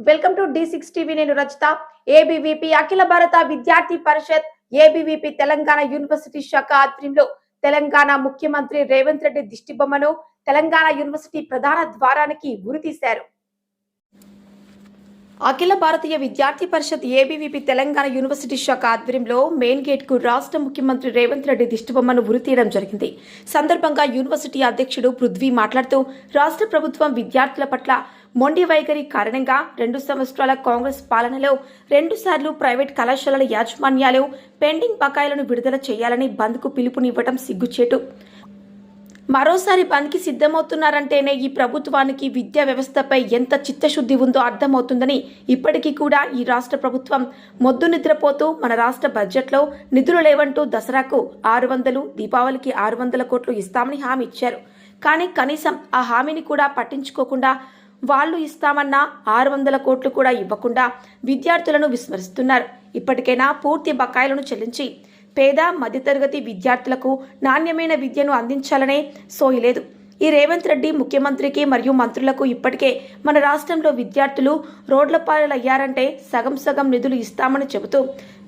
Welcome to D six TV నేను Rachitha. ABVP అఖిల భారత విద్యార్థి పరిషత్ ఏబివిపి తెలంగాణ యూనివర్సిటీ శాఖ ఆధ్వర్యంలో తెలంగాణ ముఖ్యమంత్రి రేవంత్ రెడ్డి దిష్టిబొమ్మను తెలంగాణ యూనివర్సిటీ ప్రధాన ద్వారానికి ఉరితీశారు అఖిల భారతీయ విద్యార్థి పరిషత్ ఏబీవీపీ తెలంగాణ యూనివర్సిటీ శాఖ ఆధ్వర్యంలో మెయిన్ గేట్కు రాష్ట్ర ముఖ్యమంత్రి రేవంత్ రెడ్డి దిష్టిబొమ్మను ఉరితీయడం జరిగింది. సందర్భంగా యూనివర్సిటీ అధ్యక్షుడు పృథ్వీ మాట్లాడుతూ రాష్ట్ర ప్రభుత్వం విద్యార్థుల పట్ల మొండి వైఖరి కారణంగా రెండు సంవత్సరాల కాంగ్రెస్ పాలనలో రెండుసార్లు ప్రైవేట్ కళాశాలల యాజమాన్యాలు పెండింగ్ బకాయిలను విడుదల చేయాలని బంద్కు పిలుపునివ్వడం సిగ్గుచేటు. మరోసారి పనికి సిద్ధమవుతున్నారంటేనే ఈ ప్రభుత్వానికి విద్యా వ్యవస్థపై ఎంత చిత్తశుద్ధి ఉందో అర్థమవుతుందని ఇప్పటికీ కూడా ఈ రాష్ట్ర ప్రభుత్వం మొద్దు నిద్రపోతూ మన రాష్ట్ర బడ్జెట్లో నిధులు లేవంటూ దసరాకు ఆరు వందలు దీపావళికి ఆరు వందల కోట్లు ఇస్తామని హామీ ఇచ్చారు. కానీ కనీసం ఆ హామీని కూడా పట్టించుకోకుండా వాళ్ళు ఇస్తామన్న ఆరు వందల కోట్లు కూడా ఇవ్వకుండా విద్యార్థులను విస్మరిస్తున్నారు. ఇప్పటికైనా పూర్తి బకాయిలను చెల్లించి పేద మధ్యతరగతి విద్యార్థులకు నాణ్యమైన విద్యను అందించాలనే సోయలేదు ఈ రేవంత్ రెడ్డి ముఖ్యమంత్రికి మరియు మంత్రులకు ఇప్పటికే మన రాష్ట్రంలో విద్యార్థులు రోడ్ల పాలయ్యారంటే సగం సగం నిధులు ఇస్తామని చెబుతూ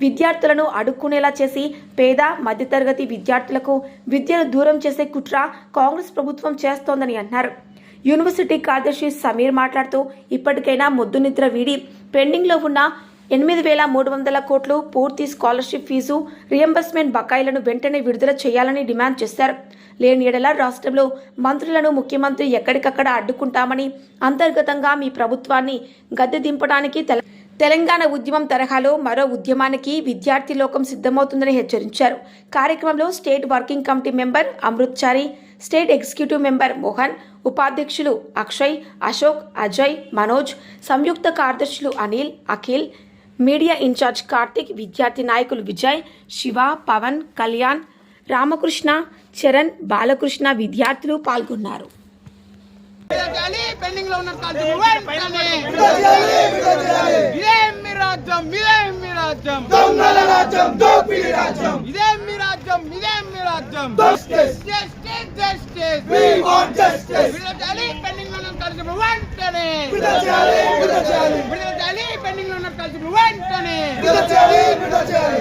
విద్యార్థులను అడుక్కునేలా చేసి పేద మధ్యతరగతి విద్యార్థులకు విద్యను దూరం చేసే కుట్ర కాంగ్రెస్ ప్రభుత్వం చేస్తోందని అన్నారు. యూనివర్సిటీ కార్యదర్శి సమీర్ మాట్లాడుతూ ఇప్పటికైనా ముద్దు నిద్ర వీడి పెండింగ్లో ఉన్న ఎనిమిది వేల మూడు వందల కోట్లు పూర్తి స్కాలర్షిప్ ఫీజు రియంబర్స్మెంట్ బకాయిలను వెంటనే విడుదల చేయాలని డిమాండ్ చేశారు. లేని ఎడల రాష్ట్రంలో మంత్రులను ముఖ్యమంత్రి ఎక్కడికక్కడ అడ్డుకుంటామని అంతర్గతంగా మీ ప్రభుత్వాన్ని గద్దె దింపడానికి తెల తెలంగాణ ఉద్యమం తరహాలో మరో ఉద్యమానికి విద్యార్థి లోకం సిద్ధమవుతుందని హెచ్చరించారు. కార్యక్రమంలో state working committee member Amruthachari state executive member Mohan ఉపాధ్యక్షులు అక్షయ్ అశోక్ అజయ్ మనోజ్ సంయుక్త కార్యదర్శులు అనిల్ అఖిల్ మీడియా ఇన్ఛార్జ్ కార్తిక్ విద్యార్థి నాయకులు విజయ్ శివ పవన్ కళ్యాణ్ రామకృష్ణ చరణ్ బాలకృష్ణ విద్యార్థులు పాల్గొన్నారు. విడచాలి పెండింగ్లో ఉన్న కాల్చులు వెంటనే ఇదేం మీ రాజ్యం ఇదేం మీ రాజ్యం. దొంగల రాజ్యం దోపిడీ రాజ్యం. ఇదేం మీ రాజ్యం ఇదేం మీ రాజ్యం. Justice. Justice justice We want justice. విడచాలి పెండింగ్లో ఉన్న కాల్చులు వెంటనే. విడుదల చేయాలి విడుదల చేయాలి.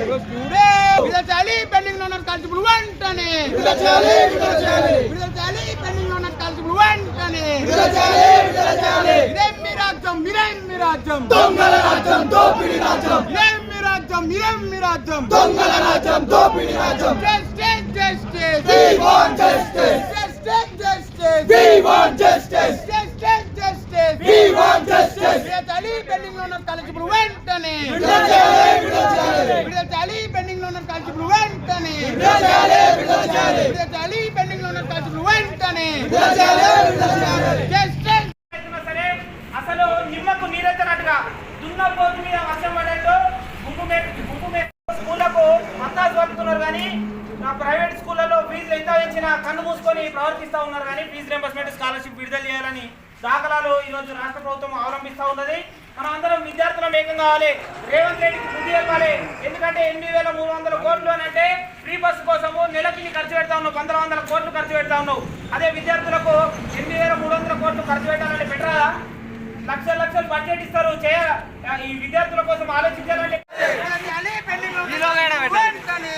విడచాలి పెండింగ్లో ఉన్న కాల్చులు వెంటనే. విడుదల చేయాలి విడుదల చేయాలి. విడచాలి పెండింగ్లో ఉన్న కాల్చులు వెంటనే. విడుదల చేయాలి విడుదల చేయాలి. విడచాలి పెండింగ్లో ఉన్న కాల్చులు వెంటనే. విడుదల చేయాలి విడుదల చేయాలి. ఇదేం మీ రాజ్యం ఇదేం మీ రాజ్యం. దొంగల రాజ్యం దోపిడీ రాజ్యం. ఇదేం మీ రాజ్యం ఇదేం మీ రాజ్యం. దొంగల రాజ్యం దోపిడీ రాజ్యం. Justice, justice. We want justice. Justice, justice. We want justice. Justice. We want justice. విడతాలి పెండింగ్లో ఉన్న కాలేజీలు వెంటనే చేయాలి విడతాలి పెండింగ్లో ఉన్న కాలేజీలు వెంటనే చేయాలి విడతాలి పెండింగ్లో ఉన్న కాలేజీలు వెంటనే విడుదల చేయాలి విడుదల చేయాలి Justice. అయినా సరే అసలు నిమ్మకు నీరెత్తనట్టుగా దున్నపోతు మీద వర్షం పడేట్టు గుంపు మే గుంపు మే స్కూళ్ళకు మతాలు పడుతున్నారు కానీ నా ప్రైవేట్ స్కూళ్ళలో ఫీజులు ఎంత ఇచ్చినా కన్ను మూసుకొని ప్రవర్తిస్తూ ఉన్నారు కానీ ఫీజు రింబర్స్మెంట్ స్కాలర్షిప్ విడుదల చేయాలని దాఖలాలు ఈరోజు రాష్ట్ర ప్రభుత్వం అవలంబిస్తూ ఉన్నది మనం అందరం విద్యార్థులం ఏకం కావాలి రేవంత్ రెడ్డికి బుద్ధి చెప్పాలి ఎందుకంటే ఎనిమిది వేల మూడు వందల కోట్లు అని అంటే ఫ్రీ బస్సు కోసము నెలకి నీ ఖర్చు పెడతా ఉన్నావు పంతొమ్మిది వందల కోట్లు ఖర్చు పెడతా ఉన్నావు. అదే విద్యార్థులకు ఎనిమిది వేల మూడు వందల కోట్లు ఖర్చు పెట్టాలంటే పెట్టరా? లక్షల లక్షలు బడ్జెట్ ఇస్తారు. చేయ. ఈ విద్యార్థుల కోసం ఆలోచించాలంటే వెంటనే.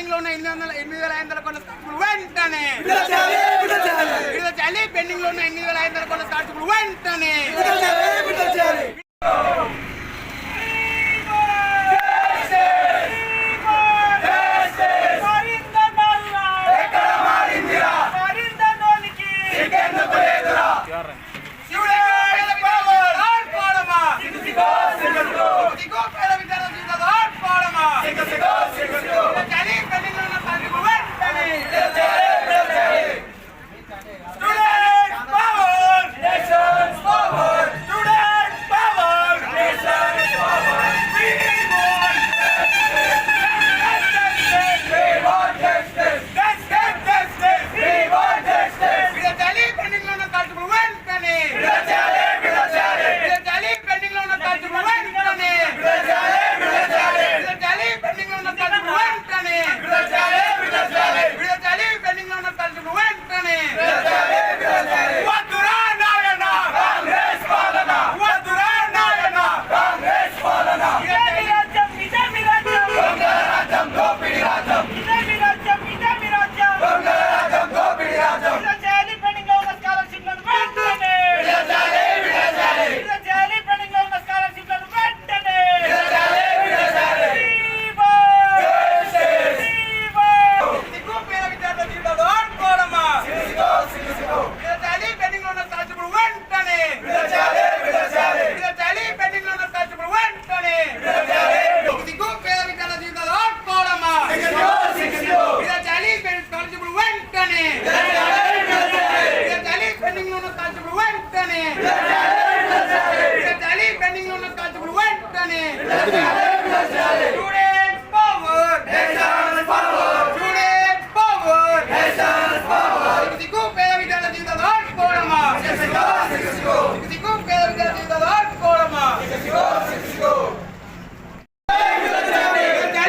పెండింగ్లో ఉన్న ఎనిమిది వందల ఎనిమిది వేల ఐదు వందల కొన్న స్కార్పులు వెంటనే. పెండింగ్లో ఉన్న ఎనిమిది వేల ఐదు వందల కొన్న వెంటనే.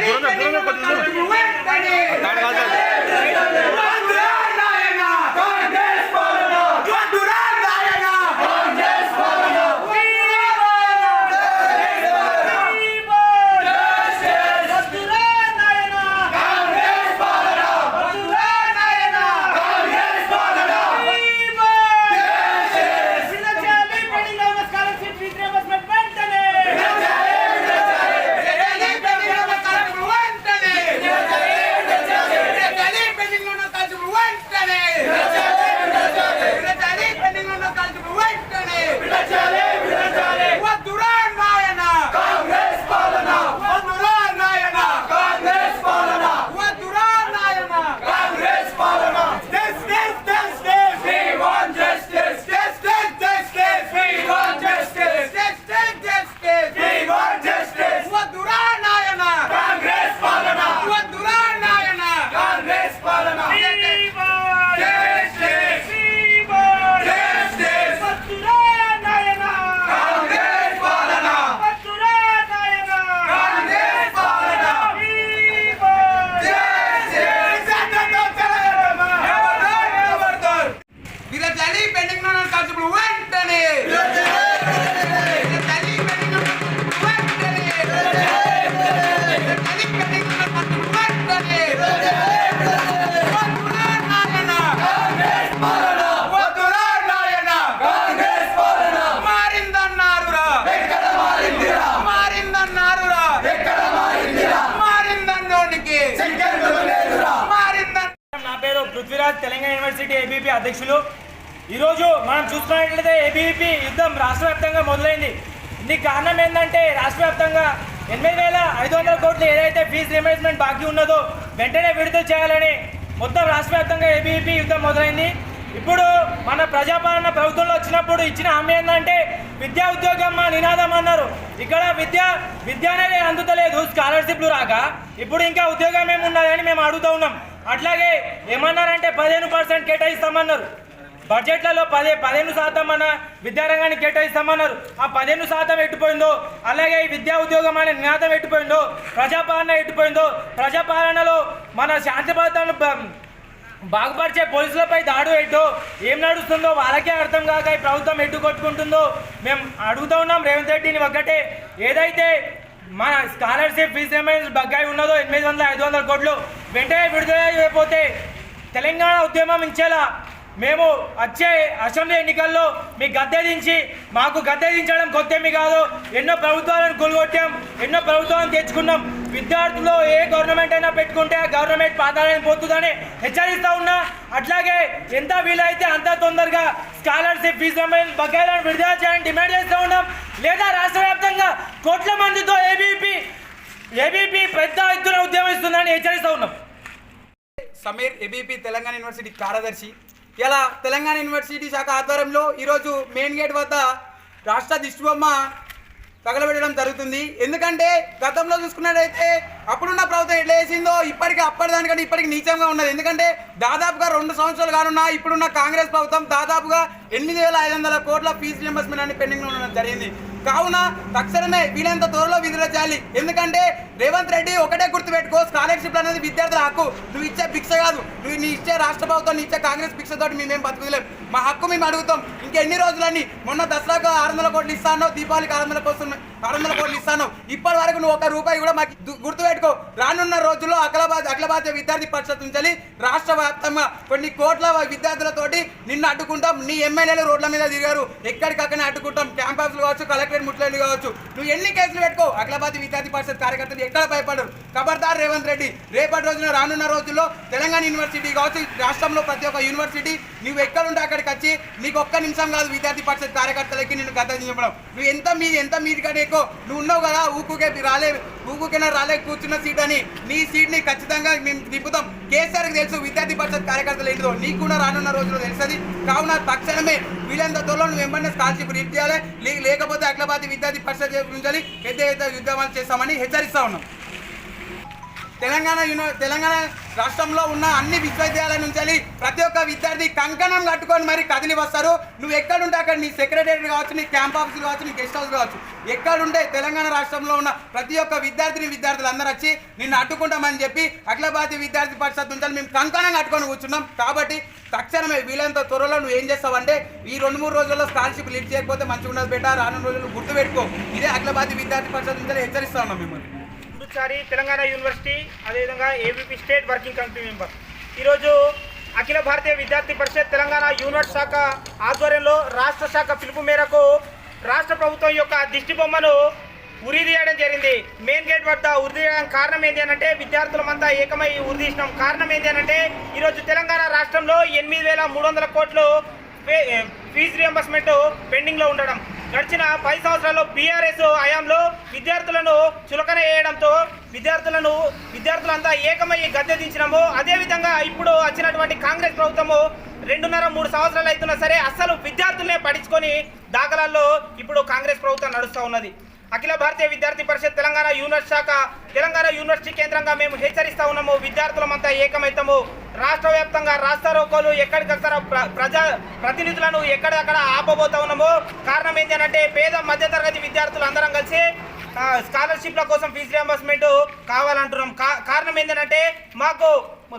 ¡Dale, dale, dale! ఏబీపీ అధ్యక్షులు. ఈరోజు మనం చూస్తున్నట్లయితే ఏబీపీ యుద్ధం రాష్ట్ర వ్యాప్తంగా మొదలైంది. దీనికి కారణం ఏంటంటే రాష్ట్ర వ్యాప్తంగా ఎనిమిది వేల ఐదు వందల కోట్లు ఏదైతే ఫీజు రిమేజ్మెంట్ బాకీ ఉన్నదో వెంటనే విడుదల చేయాలని మొత్తం రాష్ట్ర వ్యాప్తంగా ఏబీపీ యుద్ధం మొదలైంది. ఇప్పుడు మన ప్రజాపాలన ప్రభుత్వంలో వచ్చినప్పుడు ఇచ్చిన హామీ ఏంటంటే విద్యా ఉద్యోగం మా నినాదం అన్నారు. ఇక్కడ విద్య విద్య అనేది అందుతలేదు. స్కాలర్షిప్లు రాక. ఇప్పుడు ఇంకా ఉద్యోగం ఏమి ఉన్నదని మేము అడుగుతూ ఉన్నాం. అట్లాగే ఏమన్నారంటే పదిహేను పర్సెంట్ కేటాయిస్తామన్నారు. బడ్జెట్లలో పదే పదిహేను శాతం మన విద్యారంగానికి కేటాయిస్తామన్నారు. ఆ పదిహేను శాతం ఎట్టుపోయిందో అలాగే ఈ విద్యా ఉద్యోగం అనే నినాదం ఎట్టుపోయిందో ప్రజాపాలన ఎట్టుపోయిందో ప్రజాపాలనలో మన శాంతి భద్రతను బాగుపరిచే పోలీసులపై దాడు ఎట్టు ఏం నడుస్తుందో వాళ్ళకే అర్థం కాక ఈ ప్రభుత్వం ఎట్టు కొట్టుకుంటుందో మేము అడుగుతూ ఉన్నాం. రేవంత్ రెడ్డిని ఒక్కటే. ఏదైతే మన స్కాలర్షిప్ ఫీజు ఏమైనా బగ్గాయి ఉన్నదో ఎనిమిది వందల ఐదు వందల కోట్లు వెంటనే విడుదల అయిపోతే తెలంగాణ ఉద్యమం ఇచ్చేలా మేము వచ్చే అసెంబ్లీ ఎన్నికల్లో మీ గద్దె దించి మాకు గద్దె దించడం కొత్తేమి కాదు. ఎన్నో ప్రభుత్వాలను కొలుగొట్టాం ఎన్నో ప్రభుత్వాలను తెచ్చుకున్నాం. విద్యార్థులు ఏ గవర్నమెంట్ అయినా పెట్టుకుంటే ఆ గవర్నమెంట్ పాదాలని పోతుందని హెచ్చరిస్తూ ఉన్నా. అట్లాగే ఎంత వీలైతే అంత తొందరగా స్కాలర్షిప్ ఫీజు బకాయిలను విడుదల చేయాలని డిమాండ్ చేస్తూ ఉన్నాం. లేదా రాష్ట్ర వ్యాప్తంగా కోట్ల మందితో ఏబీపీ ఏబీపీ పెద్ద ఎత్తున ఉద్యమిస్తుందని హెచ్చరిస్తూ ఉన్నాం. సమీర్ ఏబీపీ తెలంగాణ యూనివర్సిటీ కార్యదర్శి ఇలా తెలంగాణ యూనివర్సిటీ శాఖ ఆధ్వర్యంలో ఈరోజు మెయిన్ గేట్ వద్ద రాష్ట్ర దిష్టిబొమ్మ తగలబెట్టడం జరుగుతుంది. ఎందుకంటే గతంలో చూసుకున్నట్టయితే అప్పుడున్న ప్రభుత్వం ఎట్లా వేసిందో ఇప్పటికి అప్పటిదానికంటే ఇప్పటికి నీచంగా ఉన్నది. ఎందుకంటే దాదాపుగా రెండు సంవత్సరాలు కానున్నా ఇప్పుడున్న కాంగ్రెస్ ప్రభుత్వం దాదాపుగా ఎనిమిది వేల ఐదు వందల కోట్ల ఫీజు రియంబర్స్మెంట్ అని పెండింగ్ ఉండడం జరిగింది. కావున తక్షణమే వీలైనంత త్వరలో విధులు చేయాలి. ఎందుకంటే రేవంత్ రెడ్డి ఒకటే గుర్తుపెట్టుకో స్కాలర్షిప్ అనేది విద్యార్థుల హక్కు. నువ్వు ఇచ్చే భిక్ష కాదు. నువ్వు నీ ఇచ్చే రాష్ట్ర ప్రభుత్వం నీ ఇచ్చే కాంగ్రెస్ భిక్షతో మేమేం బతుకులేం మా హక్కు మేము అడుగుతాం. ఇంకెన్ని రోజులని మొన్న దసరాకు ఆరు వందల కోట్లు ఇస్తాను దీపావళికి ఆరు వందల కోసం ఆరు వందల కోట్లు ఇస్తాను ఇప్పటి వరకు నువ్వు ఒక రూపాయి కూడా మాకు గుర్తు గుర్తుపెట్టుకో రానున్న రోజుల్లో అఖిలబాద్ అఖిలబాద్ విద్యార్థి పరిషత్ నుంచి రాష్ట్ర వ్యాప్తంగా కొన్ని కోట్ల విద్యార్థులతోటి నిన్ను అడ్డుకుంటాం. నీ ఎమ్మెల్యేలు రోడ్ల మీద తిరిగారు. ఎక్కడికక్కడనే అడ్డుకుంటాం. క్యాంపస్లు కావచ్చు కలెక్టరేట్ ముట్లని కావచ్చు. నువ్వు ఎన్ని కేసులు పెట్టుకో అఖిలబాద్ విద్యార్థి పరిషత్ కార్యకర్తలు ఎక్కడ భయపడరు? ఖబర్దార్ రేవంత్ రెడ్డి. రేపటి రోజున రానున్న రోజుల్లో తెలంగాణ యూనివర్సిటీ కావచ్చు రాష్ట్రంలో ప్రతి ఒక్క యూనివర్సిటీ నువ్వు ఎక్కడుంటే అక్కడికి వచ్చి నీకు ఒక్క నిమిషం కాదు విద్యార్థి పరిషత్ కార్యకర్తలకి నిన్ను గత చెప్పడం నువ్వు ఎంత మీ ఎంత మీది కంటే ఎక్కువ నువ్వు ఉన్నావు కదా ఊకుకే రాలే ఊకుకేనా రాలే కూర్చున్న సీట్ అని. నీ సీట్ని ఖచ్చితంగా మేము దింపుతాం కేసీఆర్కి తెలుసు విద్యార్థి పరిషత్ కార్యకర్తలు ఏంటిదో. నీకు కూడా రానున్న రోజుల్లో తెలుస్తుంది. కావున తక్షణమే వీళ్ళంత త్వరలో నువ్వు వెంబడిన స్కాలర్షిప్ ఇవ్వాలి చేయాలి. లేకపోతే అఖిలపాతి విద్యార్థి పరిషత్ నుంచి పెద్ద పెద్ద ఉద్యమాలు చేస్తామని హెచ్చరిస్తా ఉన్నాం. తెలంగాణ యూనివర్ తెలంగాణ రాష్ట్రంలో ఉన్న అన్ని విశ్వవిద్యాలయాల నుంచి ప్రతి ఒక్క విద్యార్థి కంకణం కట్టుకొని మరి కదిలి వస్తారు. నువ్వు ఎక్కడుంటే అక్కడ నీ సెక్రటరీ కావచ్చు నీ క్యాంప్ ఆఫీసులు కావచ్చు నీ గెస్ట్ హౌస్ కావచ్చు ఎక్కడుంటే తెలంగాణ రాష్ట్రంలో ఉన్న ప్రతి ఒక్క విద్యార్థిని విద్యార్థులు అందరూ వచ్చి నిన్ను అడ్డుకుంటామని చెప్పి అఖిలభారతీయ విద్యార్థి పరిషత్ నుంచి మేము కంకణం కట్టుకొని కూర్చున్నాం. కాబట్టి తక్షణమే వీలైనంత త్వరలో నువ్వు ఏం చేస్తావంటే ఈ రెండు మూడు రోజుల్లో స్కాలర్షిప్ లీడ్ చేయకపోతే మంచిగా ఉండదు బేటా రానున్న రోజులు గుర్తుపెట్టుకో. ఇదే అఖిలభారతీయ విద్యార్థి పరిషత్ నుంచి హెచ్చరిస్తా ఉన్నాం మిమ్మల్ని. ఒకసారి తెలంగాణ యూనివర్సిటీ అదేవిధంగా ABP state working committee member. ఈరోజు అఖిల భారతీయ విద్యార్థి పరిషత్ తెలంగాణ యూనివర్సిటీ శాఖ ఆధ్వర్యంలో రాష్ట్ర శాఖ పిలుపు మేరకు రాష్ట్ర ప్రభుత్వం యొక్క దిష్టి బొమ్మను ఉరితీయడం జరిగింది. మెయిన్ గేట్ వద్ద ఉరి కారణం ఏంటి అంటే విద్యార్థులమంతా ఏకమై ఉరితీసినాం కారణం ఏంటి అంటే ఈరోజు తెలంగాణ రాష్ట్రంలో ఎనిమిది వేల మూడు వందల కోట్లు ఫీజు రియంబర్స్మెంట్ పెండింగ్లో ఉండడం. గడిచిన పది సంవత్సరాల్లో బీఆర్ఎస్ హయాంలో విద్యార్థులను చులకన వేయడంతో విద్యార్థులను విద్యార్థులంతా ఏకమయ్యి గద్దె దించినాము. అదేవిధంగా ఇప్పుడు వచ్చినటువంటి కాంగ్రెస్ ప్రభుత్వము రెండున్నర మూడు సంవత్సరాలు అవుతున్నా సరే అసలు విద్యార్థులనే పడించుకొని దాఖలాల్లో ఇప్పుడు కాంగ్రెస్ ప్రభుత్వం నడుస్తూ ఉన్నది. అఖిల భారతీయ విద్యార్థి పరిషత్ తెలంగాణ యూనివర్సిటీ శాఖ తెలంగాణ యూనివర్సిటీ కేంద్రంగా మేము హెచ్చరిస్తా ఉన్నాము. విద్యార్థులమంతా ఏకమైతాము రాష్ట్ర వ్యాప్తంగా రాస్తారోకోలు ఎక్కడికక్కడ ప్ర- ప్రజా ప్రతినిధులను ఎక్కడెక్కడ ఆపబోతా ఉన్నాము. కారణం ఏంటంటే పేద మధ్యతరగతి విద్యార్థులు అందరం కలిసి స్కాలర్షిప్ల కోసం ఫీజు రియంబర్స్మెంట్ కావాలంటున్నాం. కా- కారణం ఏంటంటే మాకు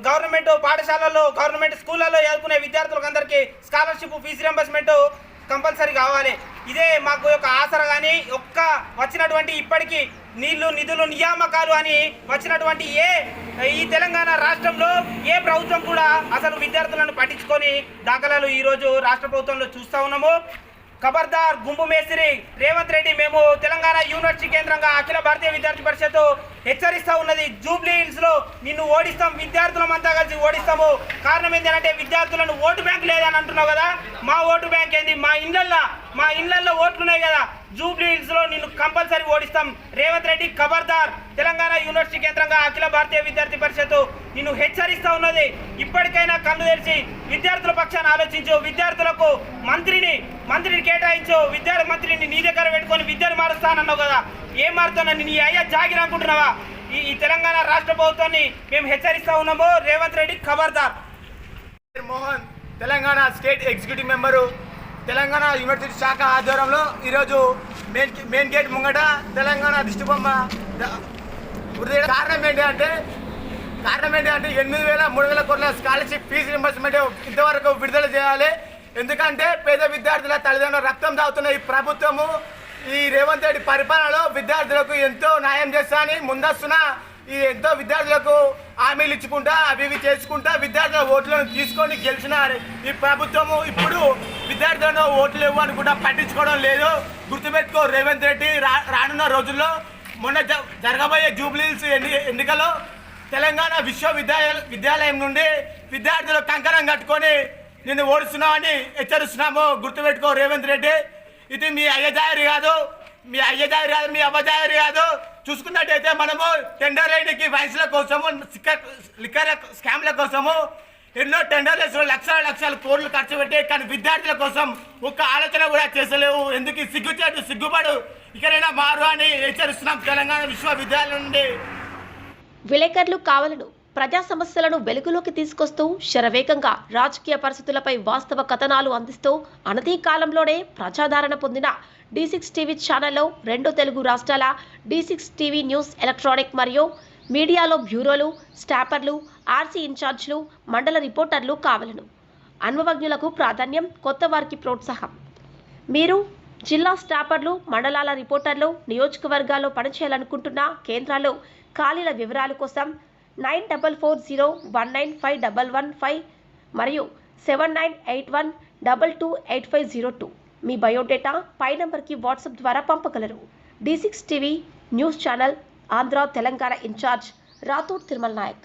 గవర్నమెంట్ పాఠశాలల్లో గవర్నమెంట్ స్కూళ్ళల్లో చదువుకునే విద్యార్థులకు అందరికీ స్కాలర్షిప్ ఫీజు రియంబర్స్మెంట్ కంపల్సరీ కావాలి. ఇదే మాకు యొక్క ఆసర కానీ ఒక్క వచ్చినటువంటి ఇప్పటికీ నీళ్ళు నిధులు నియామకాలు అని వచ్చినటువంటి ఏ ఈ తెలంగాణ రాష్ట్రంలో ఏ ప్రభుత్వం కూడా అసలు విద్యార్థులను పట్టించుకొని దాఖలాలు ఈరోజు రాష్ట్ర ప్రభుత్వంలో చూస్తూ ఉన్నాము. ఖబర్దార్ గుంపు మేస్త్రి రేవంత్ రెడ్డి మేము తెలంగాణ యూనివర్సిటీ కేంద్రంగా అఖిల భారతీయ విద్యార్థి పరిషత్ హెచ్చరిస్తా ఉన్నది. జూబ్లీహిల్స్లో నిన్ను ఓడిస్తాం విద్యార్థులమంతా కలిసి ఓడిస్తాము. కారణం ఏంటంటే విద్యార్థులను ఓటు బ్యాంక్ లేదని అంటున్నావు కదా? మా ఓటు బ్యాంక్ ఏంది? మా ఇళ్ళల్లో మా ఇళ్ళలో ఓట్లున్నాయి కదా. జూబ్లీ హిల్స్లో నిన్ను కంపల్సరీ ఓడిస్తాం. రేవంత్ రెడ్డి ఖబర్దార్ తెలంగాణ యూనివర్సిటీ కేంద్రంగా అఖిల భారతీయ విద్యార్థి పరిషత్ నిన్ను హెచ్చరిస్తా ఉన్నది. ఇప్పటికైనా కళ్ళు తెరిచి విద్యార్థుల పక్షాన్ని ఆలోచించు. విద్యార్థులకు మంత్రిని మంత్రిని కేటాయించు. విద్యార్థి మంత్రిని నీ దగ్గర పెట్టుకొని విద్యను మారుస్తానన్నావు కదా. ఏం మారుతానని నీ అయ్యా జాగిర్ అనుకుంటున్నావా? ఈ ఈ తెలంగాణ రాష్ట్ర ప్రభుత్వాన్ని మేము హెచ్చరిస్తా ఉన్నాము. రేవంత్ రెడ్డి ఖబర్దార్ Mohan Telangana state executive member Telangana university శాఖ ఆధ్వర్యంలో ఈరోజు మెయిన్ మెయిన్ గేట్ ముంగట తెలంగాణ దిష్టిబొమ్మ బొమ్మ కారణం ఏంటి అంటే కారణం ఏంటి అంటే ఎనిమిది వేల మూడు వేల కోట్ల స్కాలర్షిప్ ఫీజు రింబర్స్మెంట్ ఇంతవరకు విడుదల చేయాలి. ఎందుకంటే పేద విద్యార్థుల తల్లిదండ్రుల రక్తం దాగుతున్న ఈ ప్రభుత్వము ఈ రేవంత్ రెడ్డి పరిపాలనలో విద్యార్థులకు ఎంతో న్యాయం చేస్తా అని ముందస్తున్న ఈ ఎంతో విద్యార్థులకు హామీలు ఇచ్చుకుంటా అవి ఇవి చేసుకుంటా విద్యార్థుల ఓట్లను తీసుకొని గెలిచిన ఈ ప్రభుత్వము ఇప్పుడు విద్యార్థులను ఓట్లు ఇవ్వు అనుకుంటా పట్టించుకోవడం లేదు. గుర్తుపెట్టుకో రేవంత్ రెడ్డి రా రానున్న రోజుల్లో మొన్న జ- జరగబోయే జూబ్లీస్ ఎన్ని ఎన్నికలో తెలంగాణ విశ్వవిద్యాలయ విద్యాలయం నుండి విద్యార్థులు కంకణం కట్టుకొని నిన్ను ఓడిస్తున్నామని హెచ్చరిస్తున్నాము. గుర్తుపెట్టుకో రేవంత్ రెడ్డి. ఇది మీ అయ్యదారి కాదు. మీ అయ్యదారి కాదు మీ అమ్మదారి కాదు. చూసుకున్నట్టయితే మనము టెండర్ లైన్కి వయసుల కోసము లిక్కర్ స్కామ్ల కోసము ఎన్నో టెండర్లు వేసిన లక్షల లక్షల కోట్లు ఖర్చు పెట్టి కానీ విద్యార్థుల కోసం ఒక్క ఆలోచన కూడా చేసలేవు. ఎందుకు? సిగ్గుచేటు సిగ్గుపడు. ఇకనైనా మారు అని హెచ్చరిస్తున్నాం తెలంగాణ విశ్వవిద్యాలయం నుండి. విలేకరులు కావాలను ప్రజా సమస్యలను వెలుగులోకి తీసుకొస్తూ శరవేగంగా రాజకీయ పరిస్థితులపై వాస్తవ కథనాలు అందిస్తూ అనతీ కాలంలోనే ప్రజాదరణ పొందిన డి సిక్స్ టీవీ ఛానల్లో రెండు తెలుగు రాష్ట్రాల D six TV news electronic మరియు మీడియాలో బ్యూరోలు స్టాపర్లు ఆర్సీ ఇన్ఛార్జ్లు మండల రిపోర్టర్లు కావలను. అనుభవజ్ఞులకు ప్రాధాన్యం కొత్త వారికి ప్రోత్సాహం. మీరు జిల్లా స్టాపర్లు మండలాల రిపోర్టర్లు నియోజకవర్గాల్లో పనిచేయాలనుకుంటున్న కేంద్రాల్లో ఖాళీల వివరాల కోసం nine double four zero one nine five double one five మరియు seven nine eight one double two eight five zero two. మీ బయోడేటా పై నంబర్కి వాట్సాప్ ద్వారా పంపగలరు. D six TV news channel Andhra Telangana incharge Rathod Tirumala Naik.